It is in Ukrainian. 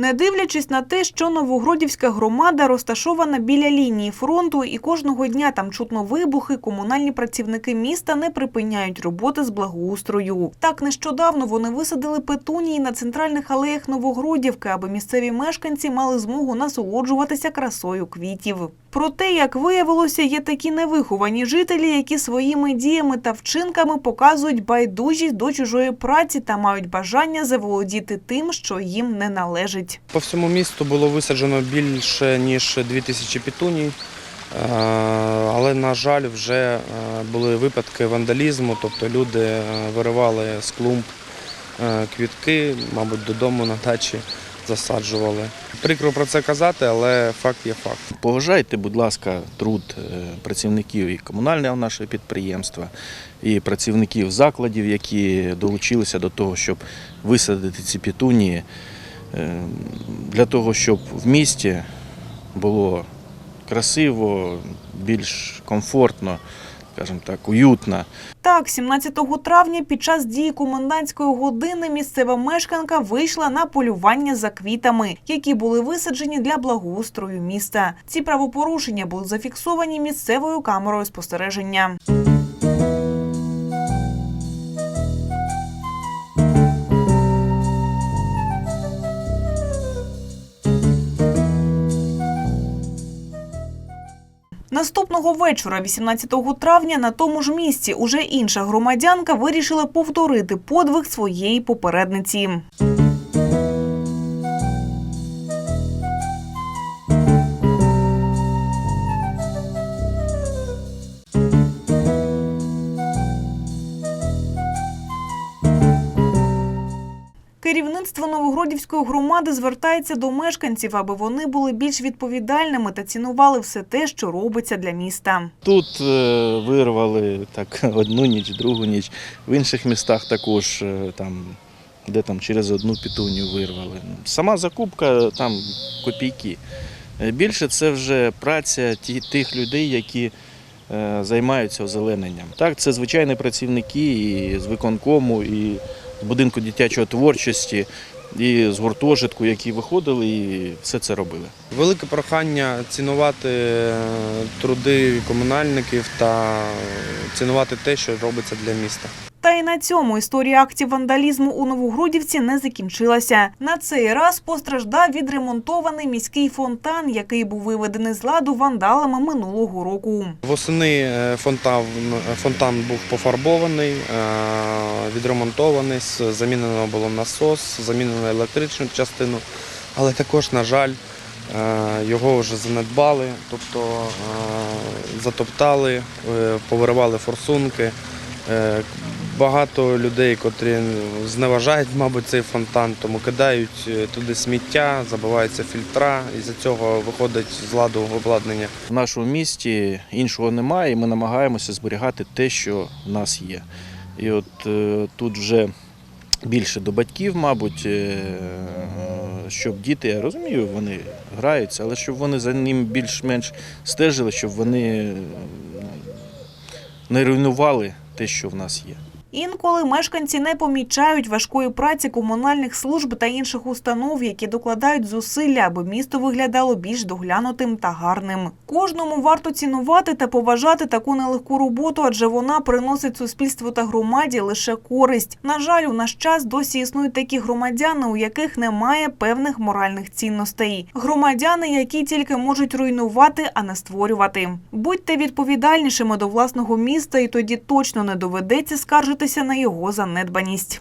Не дивлячись на те, що Новогродівська громада розташована біля лінії фронту і кожного дня там чутно вибухи, комунальні працівники міста не припиняють роботи з благоустрою. Так нещодавно вони висадили петунії на центральних алеях Новогродівки, аби місцеві мешканці мали змогу насолоджуватися красою квітів. Проте, як виявилося, є такі невиховані жителі, які своїми діями та вчинками показують байдужість до чужої праці та мають бажання заволодіти тим, що їм не належить. По всьому місту було висаджено більше ніж 2000 петуній, Е, але, на жаль, вже е, були випадки вандалізму, тобто люди е, виривали з клумб квітки, мабуть, додому на дачі засаджували. Прикро про це казати, але факт є факт. Поважайте, будь ласка, труд працівників і комунального нашого підприємства, і працівників закладів, які долучилися до того, щоб висадити ці петунії, е, для того, щоб в місті було красиво, більш комфортно, скажімо так, уютно. Так, 17 травня під час дії комендантської години місцева мешканка вийшла на полювання за квітами, які були висаджені для благоустрою міста. Ці правопорушення були зафіксовані місцевою камерою спостереження. Наступного вечора, 18 травня, на тому ж місці уже інша громадянка вирішила повторити подвиг своєї попередниці. Керівництво Новогродівської громади звертається до мешканців, аби вони були більш відповідальними та цінували все те, що робиться для міста. Тут е, вирвали так одну ніч, другу ніч. В інших містах також е, там, де там через одну петуню вирвали. Сама закупка там копійки. Е, Більше це вже праця тих людей, які займаються озелененням. Так, це звичайні працівники і з виконкому, і будинку дитячої творчості, і з гуртожитку, які виходили і все це робили. Велике прохання цінувати е, труди комунальників та цінувати те, що робиться для міста. Та й на цьому історія актів вандалізму у Новогродівці не закінчилася. На цей раз постраждав відремонтований міський фонтан, який був виведений з ладу вандалами минулого року. Восени е, фонтан, фонтан був пофарбований, е, відремонтований, замінено було насос, замінено електричну частину, але також, на жаль, е, його вже занедбали, тобто е, затоптали, е, повиривали форсунки. Багато людей, котрі зневажають, мабуть, цей фонтан, тому кидають е, туди сміття, забиваються фільтра, і з цього виходить з ладу обладнання. В нашому місті іншого немає, і ми намагаємося зберігати те, що в нас є. І от е, тут вже більше до батьків, мабуть, е, щоб діти, я розумію, вони граються, але щоб вони за ним більш-менш стежили, щоб вони не руйнували те, що в нас є. Інколи мешканці не помічають важкої праці комунальних служб та інших установ, які докладають зусилля, аби місто виглядало більш доглянутим та гарним. Кожному варто цінувати та поважати таку нелегку роботу, адже вона приносить суспільству та громаді лише користь. На жаль, у наш час досі існують такі громадяни, у яких немає певних моральних цінностей. Громадяни, які тільки можуть руйнувати, а не створювати. Будьте відповідальнішими до власного міста, і тоді точно не доведеться скаржитися на його занедбаність.